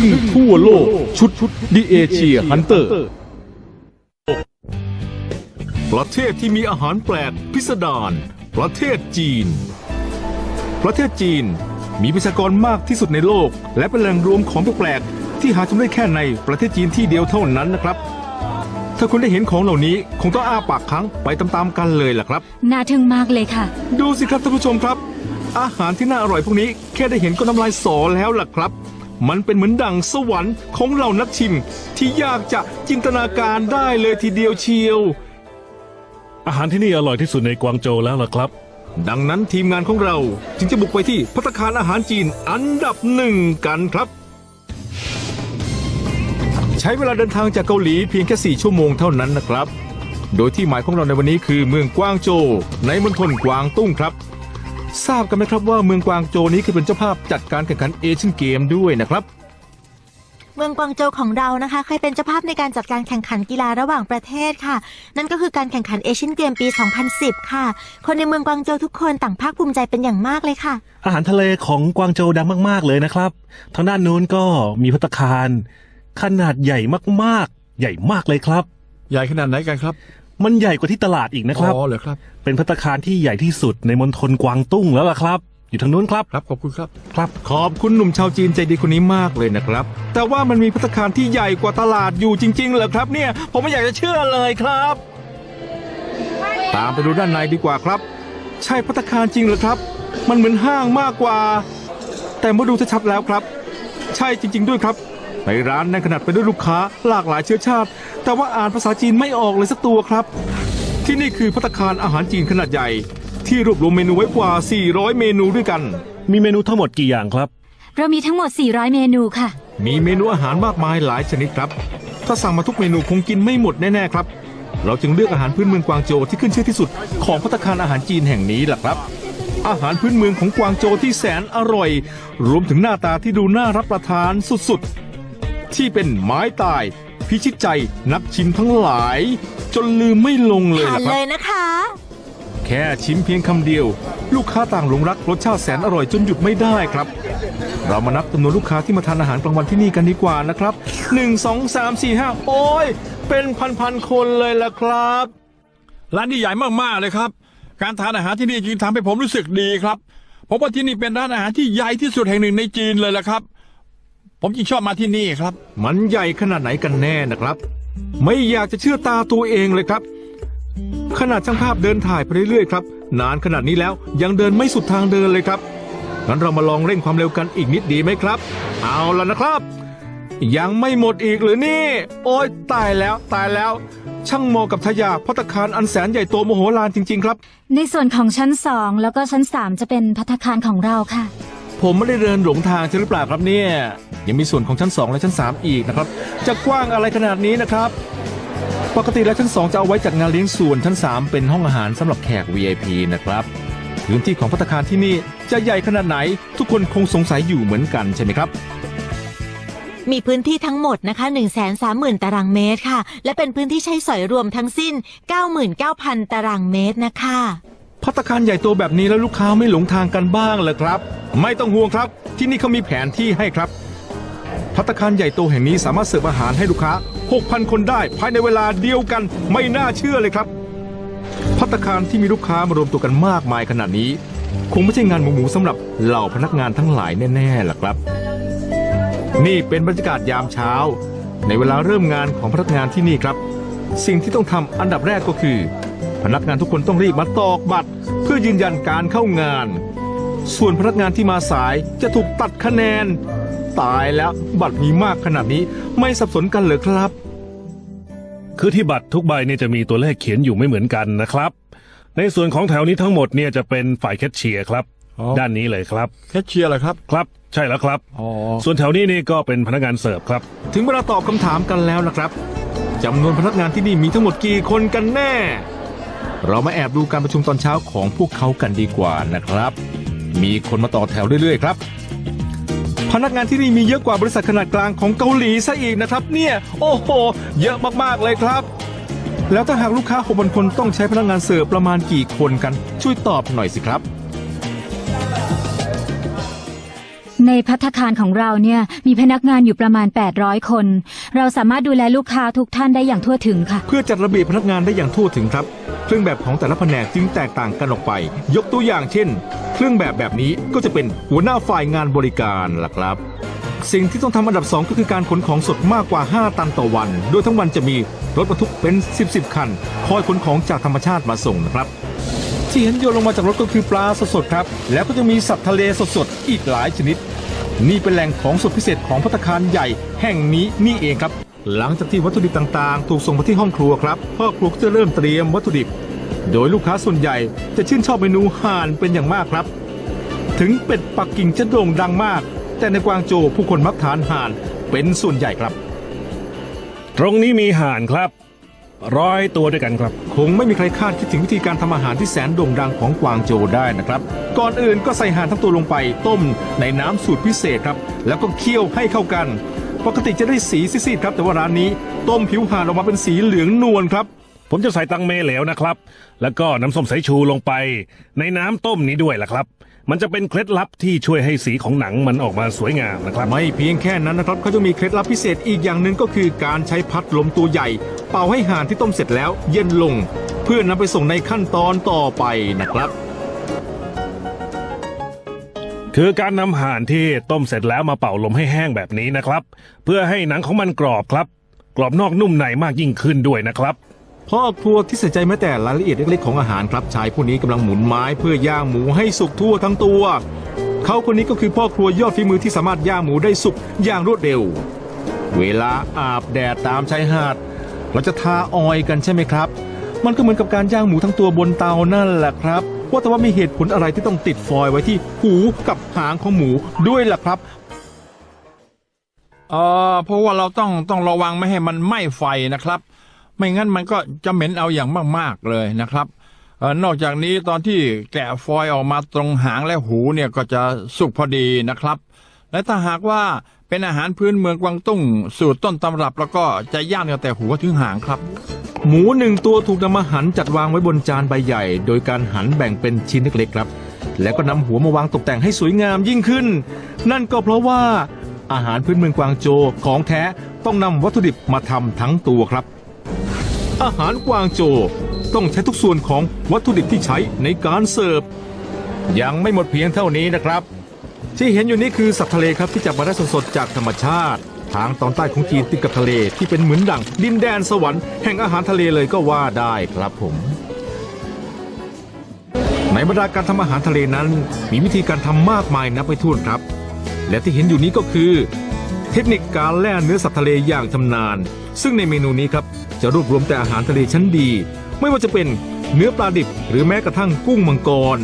ทึ่งทั่วโลก ชุดดิเอเชียฮันเตอร์ ประเทศที่มีอาหารแปลกพิสดารประเทศจีน ประเทศจีนมีประชากรมากที่สุดในโลก และเป็นแหล่งรวมของแปลกๆที่หาชมได้แค่ในประเทศจีนที่เดียวเท่านั้นนะครับ ถ้าคุณได้เห็นของเหล่านี้คงต้องอ้าปากค้างไปตามๆกันเลยล่ะครับ น่าทึ่งมากเลยค่ะ ดูสิครับท่านผู้ชมครับ อาหารที่น่าอร่อยพวกนี้แค่ได้เห็นก็น้ำลายสอแล้วล่ะครับ มันเป็นเหมือนดั่งสวรรค์ของเหล่านักชิม ที่ยากจะจินตนาการได้เลยทีเดียวเชียว อาหารที่นี่อร่อยที่สุดในกวางโจวแล้วล่ะครับ ดังนั้นทีมงานของเราจึงจะบุกไปที่พัตตาคารอาหารจีนอันดับหนึ่งกันครับ ใช้เวลาเดินทางจากเกาหลีเพียงแค่ 4 ชั่วโมงเท่านั้นนะครับ โดยที่หมายของเราในวันนี้คือเมืองกวางโจวในมณฑลกวางตุ้งครับ ทราบกันไหมครับว่าเมืองกวางโจวนี้คือเป็นเจ้าภาพจัดการแข่งขันเอเชียนเกมด้วยนะครับ เมืองกวางโจวของเรานะคะเคยเป็นเจ้าภาพในการจัดการแข่งขันกีฬาระหว่างประเทศค่ะ นั่นก็คือการแข่งขันเอเชียนเกมปี 2010 ค่ะ คนในเมืองกวางโจวทุกคนต่างภาคภูมิใจเป็นอย่างมากเลยค่ะ อาหารทะเลของกวางโจวดังมากๆเลยนะครับ ทางด้านนู้นก็มีพัตตาคาร ขนาดใหญ่มากๆ ใหญ่มากเลยครับ ใหญ่ขนาดไหนกันครับ มันใหญ่กว่าที่ตลาดอีกนะครับ อ๋อเหรอครับ เป็นพัตตาคารที่ใหญ่ที่สุดในมณฑลกวางตุ้งแล้วล่ะครับ อยู่ทางนู้นครับ ครับขอบคุณครับ ครับ ขอบคุณหนุ่มชาวจีนใจดีคนนี้มากเลยนะครับ แต่ว่ามันมีพัตตาคารที่ใหญ่กว่าตลาดอยู่จริงๆเหรอครับ เนี่ย ผมไม่อยากจะเชื่อเลยครับ ตามไปดูด้านในดีกว่าครับ ใช่พัตตาคารจริงเหรอครับ มันเหมือนห้างมากกว่า แต่เมื่อดูชัดๆแล้วครับ ใช่จริง ๆ ด้วยครับ ในร้านแน่นขนาดไปด้วยลูกค้าหลากหลายเชื้อชาติ แต่ว่าอ่านภาษาจีนไม่ออกเลยสักตัวครับ ที่นี่คือพัตตาคารอาหารจีนขนาดใหญ่ ที่รวบรวมเมนูไว้กว่า 400 เมนูด้วยกัน มีเมนูทั้งหมดกี่อย่างครับ เรามีทั้งหมด 400 เมนูค่ะ มีเมนูอาหารมากมายหลายชนิดครับ ถ้าสั่งมาทุกเมนูคงกินไม่หมดแน่ๆครับ เราจึงเลือกอาหารพื้นเมืองกวางโจวที่ขึ้นชื่อที่สุด ของพัตตาคารอาหารจีนแห่งนี้แหละครับอาหารพื้นเมืองของกวางโจวที่แสนอร่อย รวมถึงหน้าตาที่ดูน่ารับประทานสุดๆ ที่เป็นไม้ตาย พิชิตใจนักชิมทั้งหลาย จนลืมไม่ลงเลยทานล่ะคเลรับยนะคะ แค่ชิมเพียงคำเดียว ลูกค้าต่างหลงรักรสชาติแสนอร่อยจนหยุดไม่ได้ครับ เรามานับจำนวนลูกค้าที่มาทานอาหารกลางวันที่นี่กันดีกว่านะครับ 1 2 3 4 5 โอ้ย เป็นพันๆคนเลยล่ะครับ ร้านนี้ใหญ่มากๆเลยครับ การทานอาหารที่นี่จึงทำให้ผมรู้สึกดีครับเพราะว่าที่นี่เป็นร้านอาหารที่ใหญ่ที่สุดแห่งหนึ่งในจีนเลยละครับ ผมจึงชอบมาที่นี่ครับ มันใหญ่ขนาดไหนกันแน่นะครับ ไม่อยากจะเชื่อตาตัวเองเลยครับ ขนาดช่างภาพเดินถ่ายไปเรื่อยๆครับ นานขนาดนี้แล้วยังเดินไม่สุดทางเดินเลยครับงั้นเรามาลองเร่งความเร็วกันอีกนิดดีไหมครับ เอาละนะครับ ยังไม่หมดอีกหรือนี่ โอ้ยตายแล้วตายแล้ว ช่างเหมาะกับทยาพัตตาคารอันแสนใหญ่โตมโหฬารจริง ๆ ครับ ในส่วนของชั้น2แล้วก็ชั้น3จะเป็นพัตตาคารของเราค่ะ ผมไม่ได้เดินหลงทางใช่หรือเปล่าครับเนี่ย ยังมีส่วนของชั้น 2 และชั้น 3 อีกนะครับ จะกว้างอะไรขนาดนี้นะครับ ปกติแล้วชั้น 2 จะเอาไว้จัดงานเลี้ยงส่วนชั้น 3 เป็นห้องอาหารสำหรับแขก VIP นะครับ พื้นที่ของพัตคารที่นี่จะใหญ่ขนาดไหน ทุกคนคงสงสัยอยู่เหมือนกันใช่ไหมครับมีพื้นที่ทั้งหมดนะคะ 1 3 0 0 0 0 ตารางเมตรค่ะ และเป็นพื้นที่ใช้สอยรวมทั้งสิ้น 99,000 ตารางเมตรนะคะ พัตคารใหญ่โตแบบนี้แล้วลูกค้าไม่หลงทางกันบ้างเหรอครับ ไม่ต้องห่วงครับ ที่นี่เขามีแผนที่ให้ครับพัตคารใหญ่โตแห่งนี้สามารถเสิร์ฟอาหารให้ลูกค้า 6,000 คนได้ภายในเวลาเดียวกันไม่น่าเชื่อเลยครับพัตคารที่มีลูกค้ามารวมตัวกันมากมายขนาดนี้ คงไม่ใช่งานหมูๆสำหรับเหล่าพนักงานทั้งหลายแน่ๆล่ะครับ นี่เป็นบรรยากาศยามเช้า ในเวลาเริ่มงานของพนักงานที่นี่ครับ สิ่งที่ต้องทำอันดับแรกก็คือ พนักงานทุกคนต้องรีบมาตอกบัตร เพื่อยืนยันการเข้างาน ส่วนพนักงานที่มาสายจะถูกตัดคะแนน ตายแล้วบัตรมีมากขนาดนี้ไม่สับสนกันเหรอครับ คือที่บัตรทุกใบเนี่ยจะมีตัวเลขเขียนอยู่ไม่เหมือนกันนะครับ ในส่วนของแถวนี้ทั้งหมดเนี่ยจะเป็นฝ่ายแคชเชียร์ครับ อ๋อ ด้านนี้เลยครับ แคชเชียร์เหรอครับ ครับ ใช่แล้วครับ อ๋อ ส่วนแถวนี้นี่ก็เป็นพนักงานเสิร์ฟครับ ถึงเวลาตอบคำถามกันแล้วนะครับจำนวนพนักงานที่นี่มีทั้งหมดกี่คนกันแน่ เรามาแอบดูการประชุมตอนเช้าของพวกเขากันดีกว่านะครับ มีคนมาต่อแถวเรื่อยๆครับ พนักงานที่นี่มีเยอะกว่าบริษัทขนาดกลางของเกาหลีซะอีกนะครับ เนี่ยโอ้โห เยอะมากๆเลยครับ แล้วถ้าหากลูกค้าหกพันคนต้องใช้พนักงานเสิร์ฟประมาณกี่คนกัน ช่วยตอบหน่อยสิครับ ในพัตตาคารของเราเนี่ยมีพนักงานอยู่ประมาณ 800 คน เราสามารถดูแลลูกค้าทุกท่านได้อย่างทั่วถึงค่ะ เพื่อจัดระเบียบพนักงานได้อย่างทั่วถึงครับ เครื่องแบบของแต่ละแผนกจึงแตกต่างกันออกไป ยกตัวอย่างเช่น เครื่องแบบแบบนี้ก็จะเป็นหัวหน้าฝ่ายงานบริการล่ะครับ สิ่งที่ต้องทำอันดับ 2 ก็คือการขนของสดมากกว่า 5 ตันต่อวัน โดยทั้งวันจะมีรถบรรทุกเป็น 10 10 คัน คอยขนของจากธรรมชาติมาส่งนะครับ ที่เห็นโยนลงมาจากรถก็คือปลาสดๆครับ แล้วก็จะมีสัตว์ทะเลสดๆ อีกหลายชนิด นี่เป็นแหล่งของสดพิเศษของพัตคารใหญ่แห่งนี้นี่เองครับ หลังจากที่วัตถุดิบต่างๆ ถูกส่งมาที่ห้องครัวครับพ่อครัวก็จะเริ่มเตรียมวัตถุดิบ โดยลูกค้าส่วนใหญ่จะชื่นชอบเมนูห่านเป็นอย่างมากครับ ถึงเป็ดปักกิ่งจะโด่งดังมาก แต่ในกวางโจวผู้คนมักทานห่านเป็นส่วนใหญ่ครับ ตรงนี้มีห่านครับ ร้อยตัวด้วยกันครับ คงไม่มีใครคาดคิดถึงวิธีการทำอาหารที่แสนโด่งดังของกวางโจวได้นะครับ ก่อนอื่นก็ใส่ห่านทั้งตัวลงไปต้มในน้ำสูตรพิเศษครับ แล้วก็เคี่ยวให้เข้ากัน ปกติจะได้สีซีดๆครับ แต่ว่าร้านนี้ต้มผิวห่านออกมาเป็นสีเหลืองนวลครับ ผมจะใส่ตังเมเหลวนะครับ แล้วก็น้ำส้มสายชูลงไป ในน้ำต้มนี้ด้วยล่ะครับ มันจะเป็นเคล็ดลับที่ช่วยให้สีของหนังมันออกมาสวยงามนะครับ ไม่เพียงแค่นั้นนะครับเขาจะมีเคล็ดลับพิเศษอีกอย่างหนึ่งก็คือการใช้พัดลมตัวใหญ่ เป่าให้ห่านที่ต้มเสร็จแล้ว เย็นลง เพื่อนำไปส่งในขั้นตอนต่อไปนะครับ คือการนำห่านที่ต้มเสร็จแล้วมาเป่าลมให้แห้งแบบนี้นะครับ เพื่อให้หนังของมันกรอบครับ กรอบนอกนุ่มในมากยิ่งขึ้นด้วยนะครับ พ่อครัวที่ใส่ใจแม้แต่รายละเอียดเล็กๆของอาหารครับชายผู้นี้กำลังหมุนไม้เพื่อย่างหมูให้สุกทั่วทั้งตัว เขาคนนี้ก็คือพ่อครัวยอดฝีมือที่สามารถย่างหมูได้สุกอย่างรวดเร็ว เวลาอาบแดดตามชายหาด เราจะทาออยกันใช่ไหมครับ มันก็เหมือนกับการย่างหมูทั้งตัวบนเตานั่นแหละครับว่าแต่ว่ามีเหตุผลอะไรที่ต้องติดฟอยล์ไว้ที่หูกับหางของหมูด้วยล่ะครับเออเพราะว่าเราต้องต้องระวังไม่ให้มันไหม้ไฟนะครับ ไม่งั้นมันก็จะเหม็นเอาอย่างมากๆเลยนะครับนอกจากนี้ตอนที่แกะฟอยออกมาตรงหางและหูเนี่ยก็จะสุกพอดีนะครับ และถ้าหากว่าเป็นอาหารพื้นเมืองกวางตุ้ง สูตรต้นตำรับแล้วก็จะย่างตั้งแต่หัวถึงหางครับ หมูหนึ่งตัวถูกนำมาหั่นจัดวางไว้บนจานใบใหญ่ โดยการหั่นแบ่งเป็นชิ้นเล็กๆครับ แล้วก็นำหัวมาวางตกแต่งให้สวยงามยิ่งขึ้น นั่นก็เพราะว่าอาหารพื้นเมืองกวางโจของแท้ต้องนำวัตถุดิบมาทำทั้งตัวครับ อาหารกวางโจวต้องใช้ทุกส่วนของวัตถุดิบที่ใช้ในการเสิร์ฟ ยังไม่หมดเพียงเท่านี้นะครับ ที่เห็นอยู่นี้คือสัตว์ทะเลครับที่จับมาได้สดๆจากธรรมชาติ ทางตอนใต้ของจีนติดกับทะเลที่เป็นเหมือนดั่งดินแดนสวรรค์แห่งอาหารทะเลเลยก็ว่าได้ครับผมในบรรดาการทำอาหารทะเลนั้น มีวิธีการทำมากมายนับไม่ถ้วนครับ และที่เห็นอยู่นี้ก็คือ เทคนิคการแล่เนื้อสัตว์ทะเลอย่างชำนาญ ซึ่งในเมนูนี้ครับ จะรวบรวมแต่อาหารทะเลชั้นดี ไม่ว่าจะเป็นเนื้อปลาดิบ หรือแม้กระทั่งกุ้งมังกร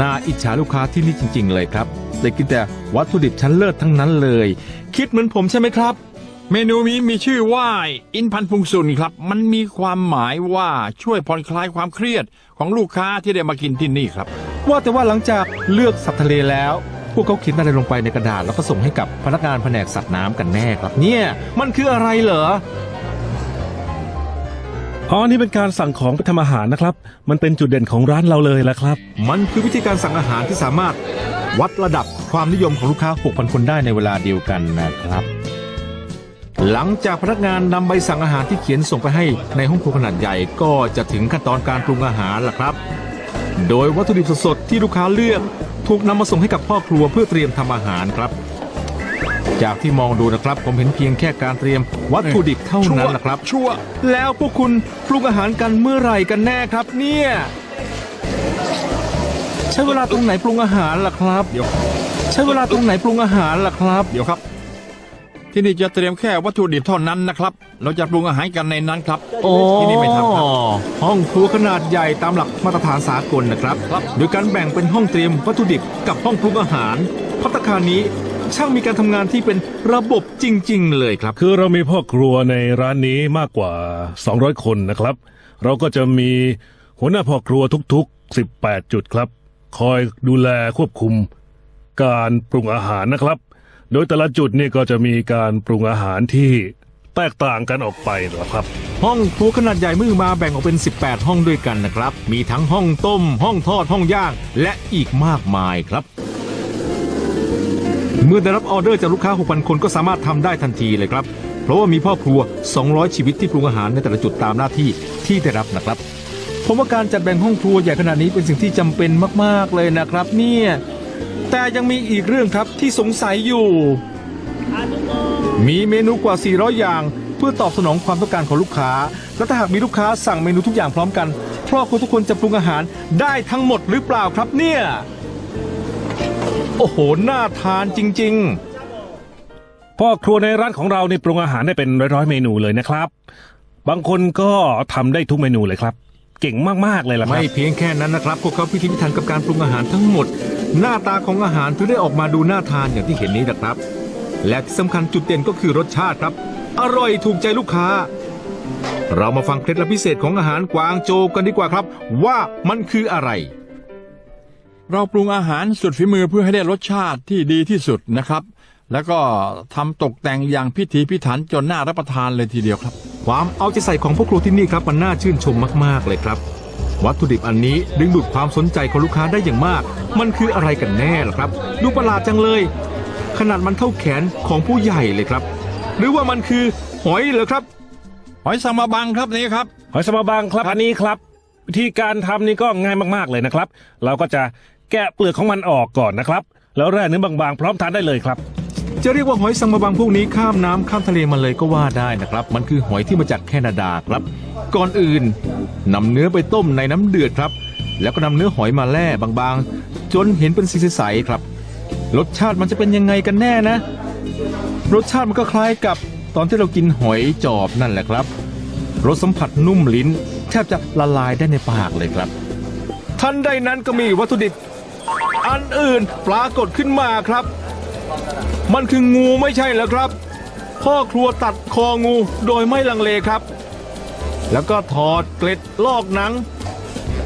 น่าอิจฉาลูกค้าที่นี่จริง ๆ เลยครับได้กินแต่วัตถุดิบชั้นเลิศทั้งนั้นเลย คิดเหมือนผมใช่ไหมครับ เมนูนี้มีชื่อว่า อินพันพุงซุนครับ มันมีความหมายว่าช่วยผ่อนคลายความเครียดของลูกค้าที่ได้มากินที่นี่ครับ ว่าแต่ว่าหลังจากเลือกสัตว์ทะเลแล้ว พวกเขาเขียนอะไรลงไปในกระดาษแล้วก็ส่งให้กับพนักงานแผนกสัตว์น้ำกันแน่ครับ เนี่ย มันคืออะไรเหรอ อ๋อนี่เป็นการสั่งของไปทำอาหารนะครับ มันเป็นจุดเด่นของร้านเราเลยละครับ มันคือวิธีการสั่งอาหารที่สามารถวัดระดับความนิยมของลูกค้า 6,000 คนได้ในเวลาเดียวกันนะครับ หลังจากพนักงานนำใบสั่งอาหารที่เขียนส่งไปให้ในห้องครัวขนาดใหญ่ก็จะถึงขั้นตอนการปรุงอาหารล่ะครับ โดยวัตถุดิบสดๆที่ลูกค้าเลือก ถูกนำมาส่งให้กับพ่อครัวเพื่อเตรียมทำอาหารครับ จากที่มองดูนะครับ ผมเห็นเพียงแค่การเตรียมวัตถุดิบเท่านั้นแหละครับ ชั่วแล้วพวกคุณปรุงอาหารกันเมื่อไหร่กันแน่ครับ เนี่ย ใช้เวลาตรงไหนปรุงอาหารล่ะครับ เดี๋ยว ใช้เวลาตรงไหนปรุงอาหารล่ะครับ เดี๋ยวครับ ที่นี่จะเตรียมแค่วัตถุดิบเท่านั้นนะครับ เราจะปรุงอาหารกันในนั้นครับโอ้ที่นี่ไม่ทำครับ ห้องครัวขนาดใหญ่ตามหลักมาตรฐานสากลนะครับครับ โดยการแบ่งเป็นห้องเตรียมวัตถุดิบกับห้องปรุงอาหาร พัตตาคารนี้ ช่างมีการทำงานที่เป็นระบบจริง ๆ เลยครับ คือเรามีพ่อครัวในร้านนี้มากกว่า 200 คนนะครับ เราก็จะมีหัวหน้าพ่อครัวทุกๆ 18 จุดครับ คอยดูแลควบคุม การปรุงอาหารนะครับ โดยแต่ละจุดนี่ก็จะมีการปรุงอาหารที่แตกต่างกันออกไปนะครับ ห้องครัวขนาดใหญ่มือมาแบ่งออกเป็น 18 ห้องด้วยกันนะครับ มีทั้งห้องต้ม ห้องทอดห้องย่าง และอีกมากมายครับ เมื่อได้รับออเดอร์จากลูกค้า 6,000 คนก็สามารถทำได้ทันทีเลยครับ เพราะว่ามีพ่อครัว 200 ชีวิตที่ปรุงอาหารในแต่ละจุดตามหน้าที่ที่ได้รับนะครับผมว่าการจัดแบ่งห้องครัวใหญ่ขนาดนี้เป็นสิ่งที่จำเป็นมากๆเลยนะครับ เนี่ยแต่ยังมีอีกเรื่องครับที่สงสัยอยู่ มีเมนูกว่า 400 อย่าง เพื่อตอบสนองความต้องการของลูกค้า และถ้าหากมีลูกค้าสั่งเมนูทุกอย่างพร้อมกันครอบครัวทุกคนจะปรุงอาหารได้ทั้งหมดหรือเปล่าครับเนี่ย โอ้โห น่าทานจริง ๆ พ่อครัวในร้านของเราในปรุงอาหารได้เป็นร้อยๆเมนูเลยนะครับ บางคนก็ทำได้ทุกเมนูเลยครับ เก่งมากๆเลยล่ะครัไม่เพียงแค่นั้นนะครับ พวกเขาพิถีพิถันกับการปรุงอาหารทั้งหมด หน้าตาของอาหารถึงได้ออกมาดูน่าทานอย่างที่เห็นนี้นะครับ และที่สำคัญจุดเด่นก็คือรสชาติครับ อร่อยถูกใจลูกค้า เรามาฟังเคล็ดลับพิเศษของอาหารกวางโจวกันดีกว่าครับ ว่ามันคืออะไร เราปรุงอาหารสุดฝีมือเพื่อให้ได้รสชาติที่ดีที่สุดนะครับ แล้วก็ทำตกแต่งอย่างพิถีพิถันจนน่ารับประทานเลยทีเดียวครับ ความเอาใจใส่ของพวกครัวที่นี่ครับมันน่าชื่นชมมากๆเลยครับ วัตถุดิบอันนี้ดึงดูดความสนใจของลูกค้าได้อย่างมาก มันคืออะไรกันแน่ล่ะครับ ดูประหลาดจังเลย ขนาดมันเท่าแขนของผู้ใหญ่เลยครับ หรือว่ามันคือหอยเหรอครับ หอยสังมาบังครับนี่ครับหอยสมาบางครับอันนี้ครับ วิธีการทำนี่ก็ง่ายมากๆเลยนะครับ เราก็จะ แกะเปลือกของมันออกก่อนนะครับ แล้วแร่เนื้อบางๆ พร้อมทานได้เลยครับ จะเรียกว่าหอยสังมาบังพวกนี้ข้ามน้ำข้ามทะเลมาเลยก็ว่าได้นะครับ มันคือหอยที่มาจากแคนาดาครับ ก่อนอื่นนำเนื้อไปต้มในน้ำเดือดครับ แล้วก็นำเนื้อหอยมาแล่บางๆ จนเห็นเป็นสีใสๆครับ รสชาติมันจะเป็นยังไงกันแน่นะ รสชาติมันก็คล้ายกับตอนที่เรากินหอยจอบนั่นแหละครับ รสสัมผัสนุ่มลิ้น แทบจะละลายได้ในปากเลยครับ ทันใดนั้นก็มีวัตถุดิบ อันอื่นปรากฏขึ้นมาครับ มันคืองูไม่ใช่เหรอครับ พ่อครัวตัดคองูโดยไม่ลังเลครับ แล้วก็ถอดเกล็ดลอกหนัง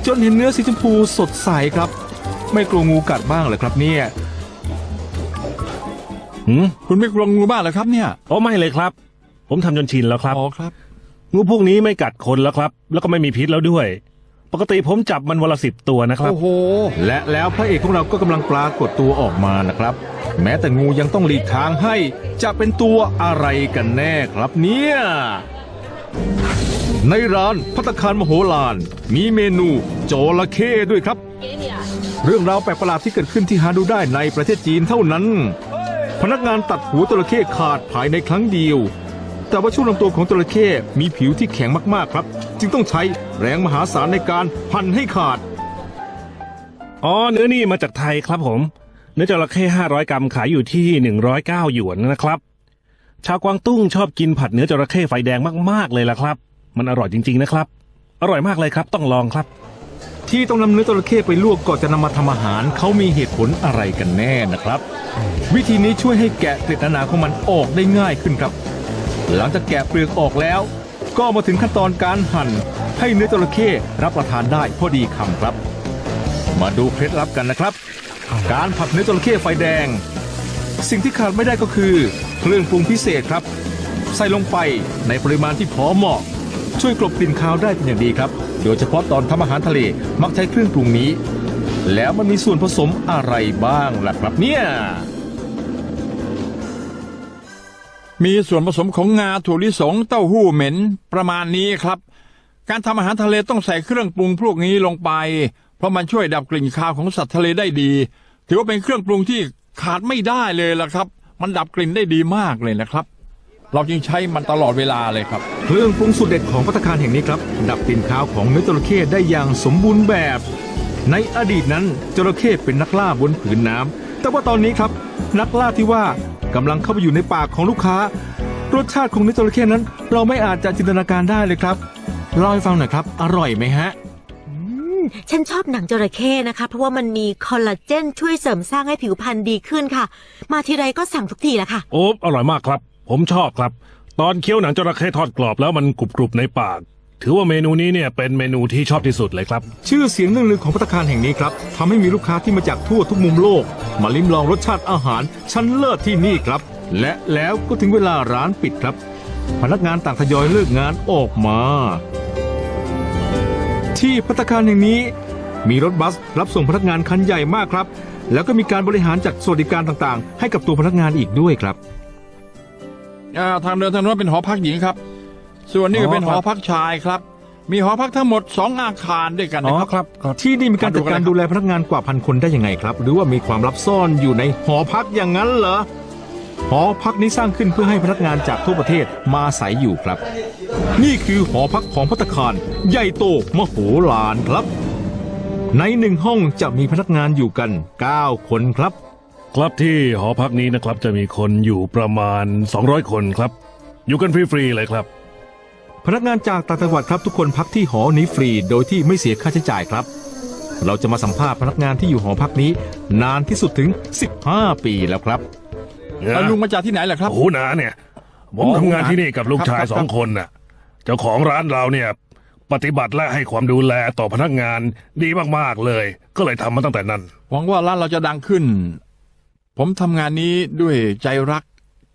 จนเห็นเนื้อสีชมพูสดใสครับ ไม่กลัวงูกัดบ้างเหรอครับเนี่ยหืมคุณไม่กลัวงูบ้างเหรอครับเนี่ยโอ้ไม่เลยครับ ผมทำจนชินแล้วครับ อ๋อครับ งูพวกนี้ไม่กัดคนแล้วครับ แล้วก็ไม่มีพิษแล้วด้วย ปกติผมจับมันวันละสิบตัวนะครับ โอ้โห และแล้วพระเอกของเราก็กำลังปรากฏตัวออกมานะครับ แม้แต่งูยังต้องหลีกทางให้ จะเป็นตัวอะไรกันแน่ครับเนี่ย ในร้านพัตตาคารมโหฬารมีเมนูโจระเข้ด้วยครับ เรื่องราวแปลกประหลาดที่เกิดขึ้นที่หาดูได้ในประเทศจีนเท่านั้น พนักงานตัดหัวจระเข้ขาดภายในครั้งเดียว แต่ว่าช่วงลำตัวของจระเข้มีผิวที่แข็งมากๆครับ จึงต้องใช้แรงมหาศาลในการหั่นให้ขาด อ๋อเนื้อนี่มาจากไทยครับผม เนื้อจระเข้500 กรัมขายอยู่ที่ 109 หยวนนะครับ ชาวกวางตุ้งชอบกินผัดเนื้อจระเข้ไฟแดงมากๆเลยล่ะครับ มันอร่อยจริง ๆนะครับ อร่อยมากเลยครับต้องลองครับ ที่ต้องนำเนื้อจระเข้ไปลวกก่อนจะนำมาทำอาหารเขามีเหตุผลอะไรกันแน่นะครับ วิธีนี้ช่วยให้แกะเกล็ดหนาๆของมันออกได้ง่ายขึ้นครับ หลังจากแกะเปลือกออกแล้ว ก็มาถึงขั้นตอนการหั่น ให้เนื้อจระเข้รับประทานได้พอดีคำครับ มาดูเคล็ดลับกันนะครับ การผัดเนื้อจระเข้ไฟแดง สิ่งที่ขาดไม่ได้ก็คือเครื่องปรุงพิเศษครับ ใส่ลงไปในปริมาณที่พอเหมาะ ช่วยกลบกลิ่นคาวได้เป็นอย่างดีครับ โดยเฉพาะตอนทำอาหารทะเลมักใช้เครื่องปรุงนี้ แล้วมันมีส่วนผสมอะไรบ้างล่ะครับเนี่ย มีส่วนผสมของงาถั่วลิสงเต้าหู้เหม็นประมาณนี้ครับ การทำอาหารทะเลต้องใส่เครื่องปรุงพวกนี้ลงไป เพราะมันช่วยดับกลิ่นคาวของสัตว์ทะเลได้ดี ถือว่าเป็นเครื่องปรุงที่ขาดไม่ได้เลยล่ะครับ มันดับกลิ่นได้ดีมากเลยนะครับ เราจึงใช้มันตลอดเวลาเลยครับ เครื่องปรุงสุดเด็ดของภัตตาคารแห่งนี้ครับ ดับกลิ่นคาวของเนื้อจระเข้ได้อย่างสมบูรณ์แบบ ในอดีตนั้นจระเข้เป็นนักล่าบนผืนน้ำแต่ว่าตอนนี้ครับ นักล่าที่ว่า กำลังเข้าไปอยู่ในปากของลูกค้า รสชาติของเนื้อจระเข้นั้น เราไม่อาจจะจินตนาการได้เลยครับเล่าให้ฟังหน่อยครับ อร่อยไหมฮะฉันชอบหนังจระเข้นะคะ เพราะว่ามันมีคอลลาเจนช่วยเสริมสร้างให้ผิวพรรณดีขึ้นค่ะ มาทีไรก็สั่งทุกทีแหละค่ะ โอ้อร่อยมากครับ ผมชอบครับ ตอนเคี้ยวหนังจระเข้ทอดกรอบแล้วมันกรุบๆในปาก ถือว่าเมนูนี้เนี่ยเป็นเมนูที่ชอบที่สุดเลยครับ ชื่อเสียงเรื่องลือของภัตตาคารแห่งนี้ครับทำให้มีลูกค้าที่มาจากทั่วทุกมุมโลก มาลิ้มลองรสชาติอาหาร ชั้นเลิศที่นี่ครับ และแล้วก็ถึงเวลาร้านปิดครับ พนักงานต่างทยอยเลิกงานออกมา ที่ภัตตาคารแห่งนี้ มีรถบัสรับส่งพนักงานคันใหญ่มากครับ แล้วก็มีการบริหารจัดสวัสดิการต่างๆ ให้กับตัวพนักงานอีกด้วยครับ อ่าทางเดินทางโน้นเป็นหอพักหญิงครับ ส่วนนี้ก็อ๋อเป็นหอครับพักชายครับ มีหอพักทั้งหมดสองอาคารด้วยกันนะครับครับที่นี่มีการจัดการดูแลพนักงานกว่าพันคนได้ยังไงครับ หรือว่ามีความลับซ่อนอยู่ในหอพักอย่างนั้นเหรอหอพักนี้สร้างขึ้นเพื่อให้พนักงานจากทั่วประเทศมาอาศัยอยู่ครับ นี่คือหอพักของพัตตาคารใหญ่โตมโหฬารครับ ในหนึ่งห้องจะมีพนักงานอยู่กัน 9 คนครับ ครับที่หอพักนี้นะครับจะมีคนอยู่ประมาณ 200 คนครับ อยู่กันฟรีๆเลยครับ พนักงานจากต่างจังหวัดครับทุกคนพักที่หอนี้ฟรีโดยที่ไม่เสียค่าใช้จ่ายครับ เราจะมาสัมภาษณ์พนักงานที่อยู่หอพักนี้ นานที่สุดถึง 15 ปีแล้วครับแล้วลุงมาจากที่ไหนล่ะครับ โอ้โหนาเนี่ยผมอ๋อทำงานหูหนาที่นี่กับลูกชายครับสองคนน่ะ เจ้าของร้านเราเนี่ย ปฏิบัติและให้ความดูแลต่อพนักงานดีมากๆเลย ก็เลยทำมาตั้งแต่นั้น หวังว่าร้านเราจะดังขึ้น ผมทำงานนี้ด้วยใจรัก